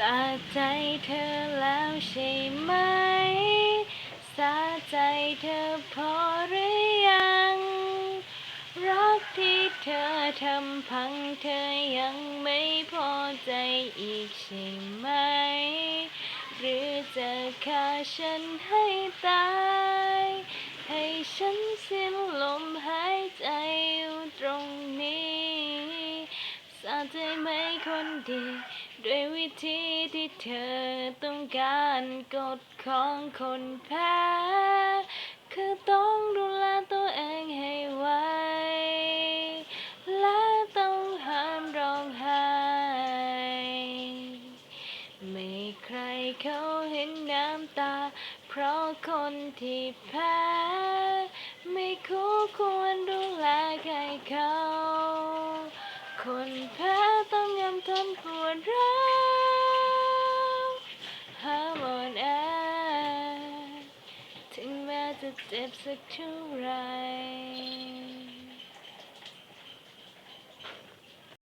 สาใจเธอแล้วใช่ไหมสาใจเธอพอหรือยัง รักที่เธอทำพังเธอยังไม่พอใจอีกใช่ไหม หรือจะฆ่าฉันให้ตาย ให้ฉันสิ้นลมหาย สาใจไหมคนดี ด้วยวิธีที่เธอต้องการกฎของคนแพ้ คือต้องดูแลตัวเองให้ไวและต้องห้ามร้องไห้ ไม่ใครเขาเห็นน้ำตา เพราะคนที่แพ้ คนแพ้ต้องยำทนปวดร้าวห้ามอ่อนแอถึงแม้จะเจ็บสักเท่าไหร